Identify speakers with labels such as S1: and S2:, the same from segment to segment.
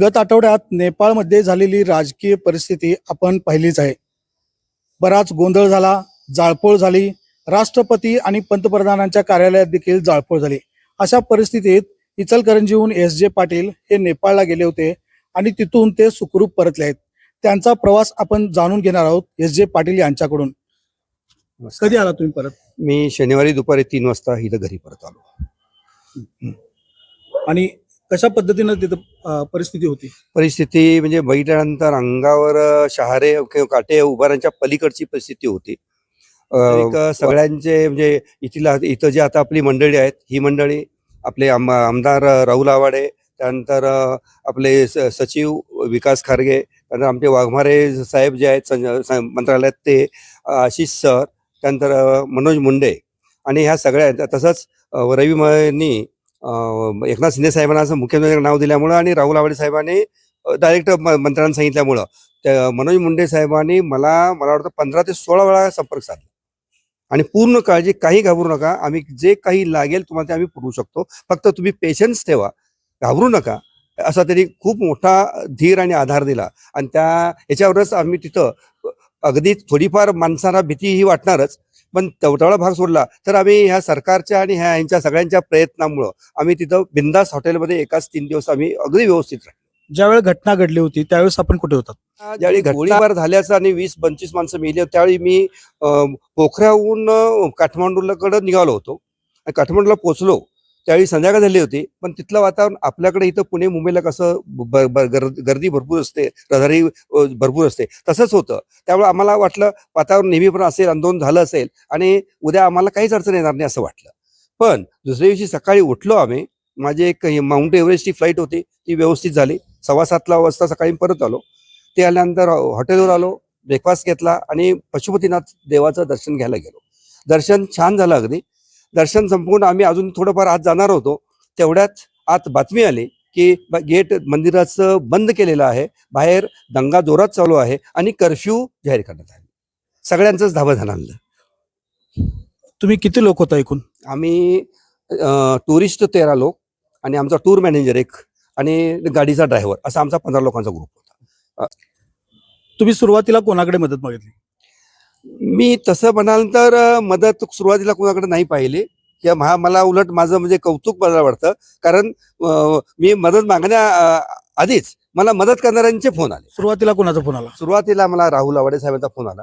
S1: गत आठवड्यात नेपाळमध्ये झालेली राजकीय परिस्थिती आपण पाहिलीच आहे. बराच गोंधळ झाला जाळपोळ झाली राष्ट्रपती आणि पंतप्रधानांच्या कार्यालयात देखील जाळपोळ झाली. अशा परिस्थितीत इचलकरंजीहून एस जे पाटील हे नेपाळला गेले होते आणि तिथून ते सुखरूप परतले आहेत. त्यांचा प्रवास आपण जाणून घेणार आहोत एस जे पाटील यांच्याकडून. कधी आला तुम्ही परत?
S2: मी शनिवारी दुपारी तीन वाजता इथं घरी परत आलो.
S1: आणि कशा पद्धतीनं तिथं परिस्थिती होती?
S2: परिस्थिती म्हणजे बघितल्यानंतर अंगावर शहारे किंवा काटे उभारांच्या पलीकडची परिस्थिती होती. एक सगळ्यांचे म्हणजे इथला इथं जे आता आपली मंडळी आहेत ही मंडळी आपले आम- आमदार राहुल आवाडे त्यानंतर आपले सचिव विकास खारगे त्यानंतर आमचे वाघमारे साहेब जे आहेत मंत्रालयात ते आशिष सर त्यानंतर मनोज मुंडे आणि ह्या सगळ्या तसंच अ, रवी यांनी अं, एकनाथ शिंदे साहेबांना असं मुख्यमंत्री नाव दिल्यामुळं आणि राहुल आवडे साहेबांनी डायरेक्ट मंत्र्यांना सांगितल्यामुळं. त्या मनोज मुंडे साहेबांनी मला मला वाटतं पंधरा ते सोळा वेळा संपर्क साधला. आणि पूर्ण काळजी काही घाबरू नका. आम्ही जे काही लागेल तुम्हाला ते आम्ही पुरवू शकतो. फक्त तुम्ही पेशन्स ठेवा. घाबरू नका. असा तरी खूप मोठा धीर आणि आधार दिला. आणि त्या याच्यावरच आम्ही तिथं अगदी थोडीफार माणसांना भीती ही वाटणारच. पण तेवढा भाग सोडला तर आम्ही ह्या सरकारच्या आणि ह्या यांच्या सगळ्यांच्या प्रयत्नामुळं आम्ही तिथं बिंदास हॉटेलमध्ये एकाच तीन दिवस आम्ही अगदी व्यवस्थित राहिलो.
S1: ज्यावेळी घटना घडली होती त्यावेळेस आपण कुठे होतात?
S2: ज्यावेळी गोळीबार झाल्याचं आणि वीस पंचवीस माणसं मेली त्यावेळी मी पोखऱ्याहून अं, काठमांडूकडे निघालो होतो. आणि काठमांडूला पोहोचलो त्यावेळी संध्याकाळ झाली होती पण तिथलं वातावरण आपल्याकडे इथं पुणे मुंबईला कसं गर्दी भरपूर असते रहदारी भरपूर असते तसंच होतं. त्यामुळे आम्हाला वाटलं वातावरण नेहमी पण असेल आंदोलन झालं असेल आणि उद्या आम्हाला काहीच अडचण येणार नाही असं वाटलं. पण दुसऱ्या दिवशी सकाळी उठलो आम्ही माझी एक माउंट एव्हरेस्टची फ्लाईट होती ती व्यवस्थित झाली. सव्वा सातला वाजता सकाळी परत आलो. ते आल्यानंतर हॉटेलवर आलो ब्रेकफास्ट घेतला आणि पशुपतीनाथ देवाचं दर्शन घ्यायला गेलो. दर्शन छान झालं अगदी. दर्शन संपूर्ण आम्ही अजून थोडंफार आत जाणार होतो. तेवढ्यात आत बातमी आली की गेट मंदिराचं बंद केलेलं आहे. बाहेर दंगा जोरात चालू आहे आणि कर्फ्यू जाहीर करण्यात आले. सगळ्यांचंच धाबं झालं
S1: तुम्ही किती लोक होता एकूण?
S2: आम्ही टुरिस्ट तेरा लोक आणि आमचा टूर मॅनेजर एक आणि गाडीचा ड्रायव्हर असा आमचा पंधरा लोकांचा ग्रुप होता.
S1: तुम्ही सुरुवातीला कोणाकडे मदत मागितली?
S2: मी तसं म्हणाल तर मदत सुरुवातीला कोणाकडे नाही पाहिली. किंवा मला उलट माझं म्हणजे कौतुक मला वाटतं. कारण मी मदत मागण्या आधीच मला मदत करणाऱ्यांचे फोन आले.
S1: सुरुवातीला कोणाचा फोन आला?
S2: सुरुवातीला मला राहुल आवाडे साहेबांचा फोन आला.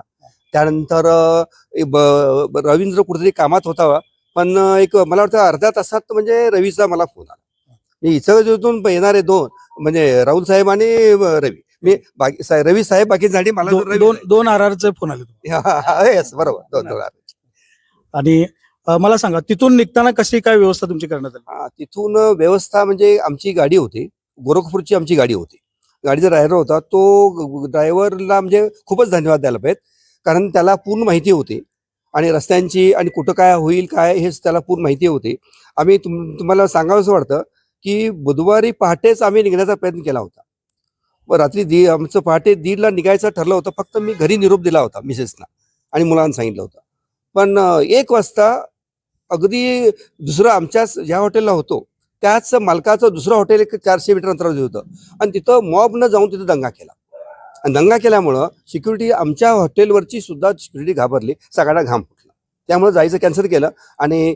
S2: त्यानंतर रवींद्र कुठेतरी कामात होता. पण एक मला वाटतं अर्ध्या तासात म्हणजे रवीचा मला फोन आला. मी इथं येणारे दोन म्हणजे राहुल साहेब आणि रवी. मी बाकी सा- रवी साहेब बाकीसाठी मला
S1: दो-
S2: रवी
S1: दोन दोन आर चे फोन आले तुम्हाला.
S2: yes, बरोबर. दोन दोन
S1: आणि अं, मला सांगा तिथून निघताना कशी काय व्यवस्था तुमची करण्यात आली?
S2: हा, तिथून व्यवस्था म्हणजे आमची गाडी होती. गोरखपूरची आमची गाडी होती. गाडीचा ड्रायव्हर होता तो ड्रायव्हरला म्हणजे खूपच धन्यवाद द्यायला पाहिजेत. कारण त्याला पूर्ण माहिती होती. आणि रस्त्यांची आणि कुठं काय होईल काय हेच त्याला पूर्ण माहिती होती. आम्ही तुम तुम्हाला सांगावंसं वाटतं की बुधवारी पहाटेच आम्ही निघण्याचा प्रयत्न केला होता. रात्री दी आमचं पहाटे दीडला निघायचं ठरलं होतं. फक्त मी घरी निरोप दिला होता मिसेसना आणि मुलांना सांगितलं होतं. पण एक वाजता अगदी दुसरं आमच्याच ज्या हॉटेलला होतो त्याच मालकाचं दुसरं हॉटेल एक चारशे मीटर अंतरावर होतं. आणि तिथं मॉबनं जाऊन तिथं दंगा केला. आणि दंगा केल्यामुळं सिक्युरिटी आमच्या हॉटेलवरची सुद्धा सिक्युरिटी घाबरली. सगळ्यांना घाम फुटला. त्यामुळे जायचं कॅन्सल केलं आणि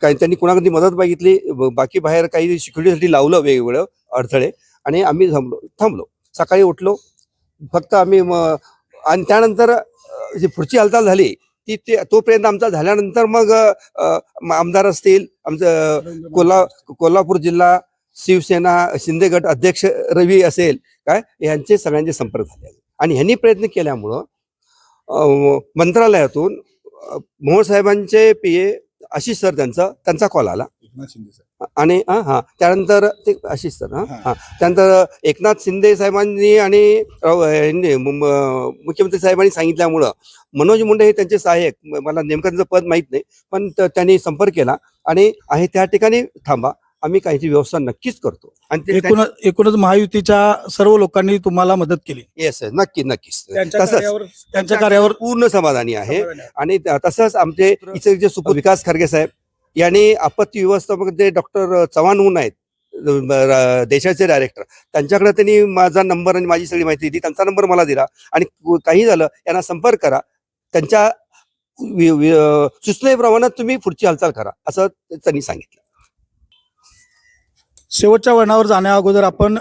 S2: काही त्यांनी कुणाकडे मदत मागितली. बाकी बाहेर काही सिक्युरिटीसाठी लावलं वेगवेगळं अडथळे. आणि आम्ही थांबलो थांबलो. सकाळी उठलो. फक्त आम्ही आणि त्यानंतर जी पुढची हालचाल झाली ती ते तोपर्यंत आमचा झाल्यानंतर मग आमदार असतील आमचं कोल्हा कोल्हापूर जिल्हा शिवसेना शिंदे गट अध्यक्ष रवी असेल काय यांचे सगळ्यांचे संपर्क झाले. आणि ह्यांनी प्रयत्न केल्यामुळं मंत्रालयातून अं, मोहोळ साहेबांचे पी ए आशिष सर त्यांचा त्यांचा कॉल आला. आणि हा त्यानंतर ते आशिष सर हा? हा. त्यानंतर एकनाथ शिंदे साहेबांनी आणि राव- यांनी मुंब- मुख्यमंत्री साहेबांनी सांगितल्यामुळं मनोज मुंडे हे त्यांचे सहाय्यक. म- मला नेमकं त्यांचं पद माहीत नाही पण त- त्यांनी संपर्क केला आणि आहे त्या ठिकाणी थांबा. आम्ही काहीची व्यवस्था नक्कीच करतो. आणि ते
S1: एकूण एकूणच महायुतीच्या सर्व लोकांनी तुम्हाला मदत केली.
S2: येस नक्की नक्कीच
S1: त्यांच्या
S2: तसंच
S1: कार्यावर त्यांच्या कार्यावर
S2: पूर्ण समाधानी आहे. आणि त- तसंच आमचे इथे जे सुप विकास खरगे साहेब यांनी आपत्ती व्यवस्थापक जे डॉक्टर चव्हाण आहेत. देशाचे डायरेक्टर त्यांच्याकडे त्यांनी माझा नंबर आणि माझी सगळी माहिती दिली. त्यांचा नंबर मला दिला. आणि काही झालं यांना संपर्क करा. त्यांच्या सूचनेप्रमाणे तुम्ही पुढची हालचाल करा असं त्यांनी सांगितलं.
S1: शेवटच्या वळणावर जाण्या अगोदर आपण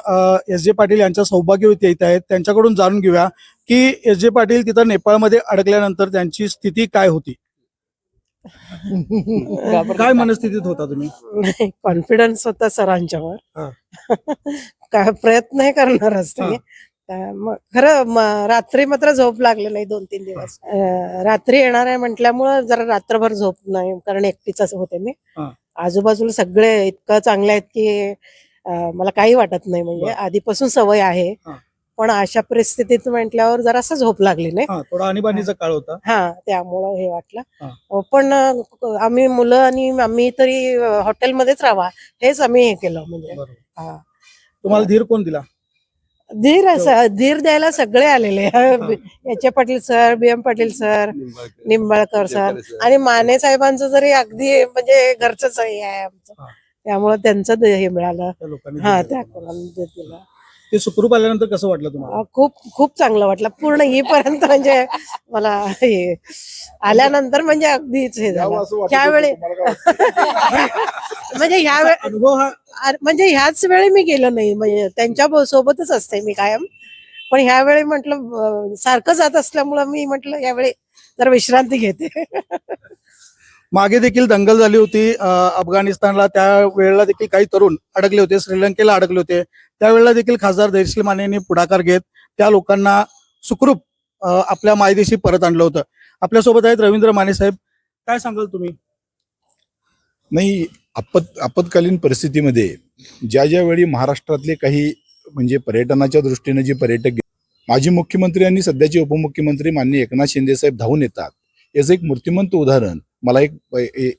S1: एस जे पाटील यांच्या सौभाग्यवती येत आहेत. त्यांच्याकडून जाणून घेऊया की एस जे पाटील तिथं नेपाळमध्ये अडकल्यानंतर त्यांची स्थिती काय होती. काय मनस्थितीत होता तुम्ही
S3: नाही कॉन्फिडन्स होता सरांच्यावर. काय प्रयत्न करणारच. ते त्या- मग खरं रात्री मात्र झोप लागले नाही दोन तीन दिवस रात्री येणार आहे म्हटल्यामुळं जरा रात्रभर झोप नाही कारण एकटीच होते मी. आजूबाजूला सगळे इतकं चांगले आहेत की मला काही वाटत नाही म्हणजे. आधीपासून सवय आहे. पण अशा परिस्थितीत म्हटल्यावर जरासं झोप लागली नाही.
S1: हा थोडा आणीबाणीचा काळ होता.
S3: हा त्यामुळं हे वाटलं.
S1: हा.
S3: पण आम्ही मुलं आणि आम्ही तरी हॉटेलमध्येच राहावा हेच आम्ही हे केलं म्हणजे. हा.
S1: तुम्हाला धीर कोण दिला?
S3: धीर असं धीर द्यायला सगळे आलेले. याचे Patil sir B M Patil sir Nimbalkar. Sir आणि माने साहेबांचं जरी अगदी म्हणजे घरचंच हे आहे आमचं. त्यामुळं त्यांचं हे मिळालं.
S1: त्या लोकांनी
S3: हा त्या ते
S1: सुखरूप आल्यानंतर कसं वाटलं तुम्हाला?
S3: अं, खूप खूप चांगलं वाटलं. पूर्ण येईपर्यंत म्हणजे मला हे आल्यानंतर म्हणजे अगदीच हे झालं. त्यावेळी म्हणजे ह्या वेळ
S1: अनुभव हा
S3: अरे, म्हणजे ह्याच वेळी मी गेलो नाही. म्हणजे त्यांच्या बो- सोबतच असते मी कायम. पण ह्या वेळी म्हटलं सारखं जात असल्यामुळं मी म्हटलं यावेळी जरा विश्रांती घेते.
S1: मागे देखील दंगल झाली होती. अफगाणिस्तानला त्या वेळेला देखील काही तरुण अडकले होते. श्रीलंकेला अडकले होते. त्यावेळेला देखील खासदार धैर्यशील मानेंनी पुढाकार घेत त्या लोकांना सुखरूप आपल्या मायदेशी परत आणलं होतं. आपल्यासोबत आहेत रवींद्र माने साहेब. काय सांगाल तुम्ही?
S4: नाही आपत आपत्कालीन परिस्थितीमध्ये ज्या ज्या वेळी महाराष्ट्रातले काही म्हणजे पर्यटनाच्या दृष्टीने जे पर्यटक माजी मुख्यमंत्री आणि सध्याचे उपमुख्यमंत्री माननीय एकनाथ शिंदे साहेब धावून येतात. याचं एक मूर्तिमंत उदाहरण मला एक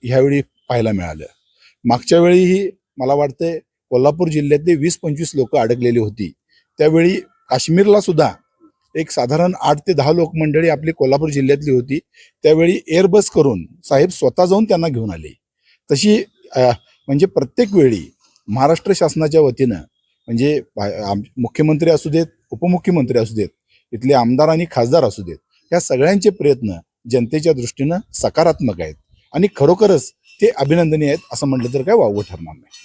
S4: ह्यावेळी पाहायला मिळालं. मागच्या वेळीही मला वाटतंय कोल्हापूर जिल्ह्यातले वीस पंचवीस लोक अडकलेली होती. त्यावेळी काश्मीरला सुद्धा एक साधारण आठ ते दहा लोकमंडळी आपली कोल्हापूर जिल्ह्यातली होती. त्यावेळी एअरबस करून साहेब स्वतः जाऊन त्यांना घेऊन आले. तशी म्हणजे प्रत्येक वेळी महाराष्ट्र शासनाच्या वतीनं म्हणजे आम- मुख्यमंत्री असू देत उपमुख्यमंत्री असू देत इथले आमदार आणि खासदार असू देत या सगळ्यांचे प्रयत्न जनतेच्या दृष्टीनं सकारात्मक आहेत. आणि खरोखरच ते अभिनंदनीय आहेत असं म्हटलं तर काय वावं ठरणार नाही.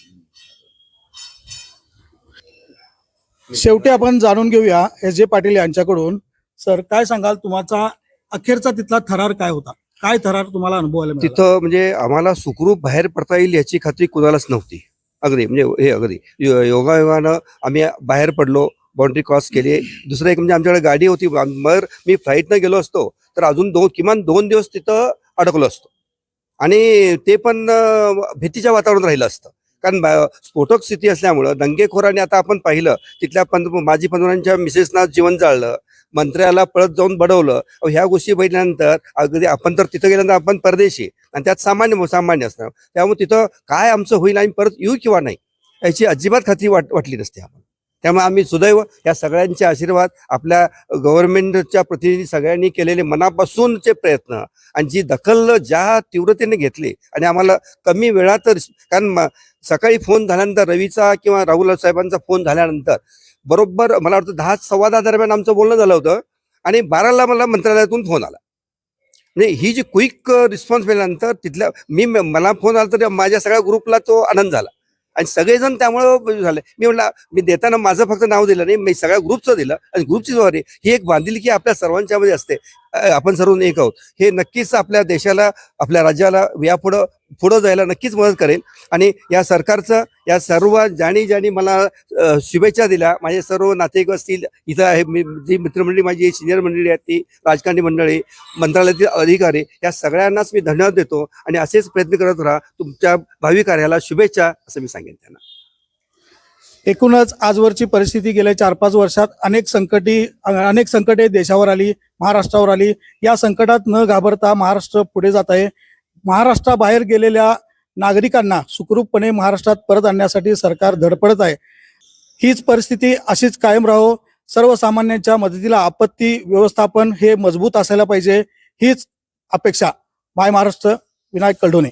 S1: शेवटी आपण जाणून घेऊया एस जे पाटील यांच्याकडून. सर काय सांगाल? तुमचा अखेरचा तिथला थरार काय होता? काय थरार तुम्हाला अनुभवायला आला
S2: तिथं म्हणजे आम्हाला सुखरूप बाहेर पडता येईल याची खात्री कुणालाच नव्हती. अगदी म्हणजे हे अगदी. योगायोगानं आम्ही बाहेर पडलो. बाउंड्री क्रॉस केली दुसरं एक म्हणजे आमच्याकडे गाडी होती मगर मी फ्लाईटनं गेलो असतो तर अजून दोन किमान दोन दिवस तिथं अडकलो असतो. आणि ते पण भीतीच्या वातावरणात राहिलं असतं. कारण बा- स्फोटक स्थिती असल्यामुळं दंगेखोराने आता आपण पाहिलं तिथल्या पंत माजी पंतप्रधानांच्या मिसेसना जीवन जाळलं मंत्र्याला पळत जाऊन बडवलं. ह्या गोष्टी बघितल्यानंतर अगदी आपण तर तिथं गेल्यानंतर आपण परदेशी आणि त्यात सामान्य सामान्य असणार त्यामुळे तिथं काय आमचं होईल आणि परत येऊ किंवा नाही याची अजिबात खात्री वाट वाटली नसते आपण त्यामुळे आम्ही सुदैव या सगळ्यांचे आशीर्वाद आपल्या गव्हर्नमेंटच्या प्रतिनिधी सगळ्यांनी केलेले मनापासूनचे प्रयत्न आणि जी दखल ज्या तीव्रतेने घेतली आणि आम्हाला कमी वेळात कारण म- सकाळी फोन झाल्यानंतर रवीचा किंवा राहुल साहेबांचा फोन झाल्यानंतर बरोबर मला वाटतं दहा सव्वा दहा दरम्यान आमचं बोलणं झालं होतं आणि बाराला मला मंत्रालयातून फोन आला. म्हणजे ही जी क्विक रिस्पॉन्स मिळाल्यानंतर तिथल्या मी मला फोन आला तर माझ्या सगळ्या ग्रुपला तो आनंद झाला. आणि सगळेजण त्यामुळं म्हणजे झाले. मी म्हटलं मी देताना माझं फक्त नाव दिलं नाही मी सगळ्या ग्रुपचं दिलं आणि ग्रुपची जबाबदारी ही एक बांधिलकी आपल्या सर्वांच्यामध्ये असते. आपण सर्व एक आहोत. हे नक्कीच आपल्या देशाला आपल्या राज्याला यापुढं पुढं जायला नक्कीच मदत करेल. आणि या सरकारचं या सर्व ज्यानी ज्यानी मला शुभेच्छा दिल्या माझे सर्व नातेवाईक असतील इथं आहे मी जी मित्रमंडळी माझी सिनियर मंडळी आहेत ती राजकारणी मंडळी मंत्रालयातील अधिकारी या सगळ्यांनाच मी धन्यवाद देतो आणि असेच प्रयत्न करत राहा. तुमच्या भावी कार्याला शुभेच्छा असं मी सांगेन त्यांना.
S1: एकूणच आजवरची परिस्थिती गेल्या चार पाच वर्षात अनेक संकटी अनेक संकटे देशावर आली महाराष्ट्रावर आली. या संकटात न घाबरता महाराष्ट्र पुढे जात आहे. महाराष्ट्राबाहेर गेलेल्या नागरिकांना सुखरूपपणे महाराष्ट्रात परत आणण्यासाठी सरकार धडपडत आहे. हीच परिस्थिती अशीच कायम राहो. सर्वसामान्यांच्या मदतीला आपत्ती व्यवस्थापन हे मजबूत असायला पाहिजे. हीच अपेक्षा. माय महाराष्ट्र. विनायक कलडोने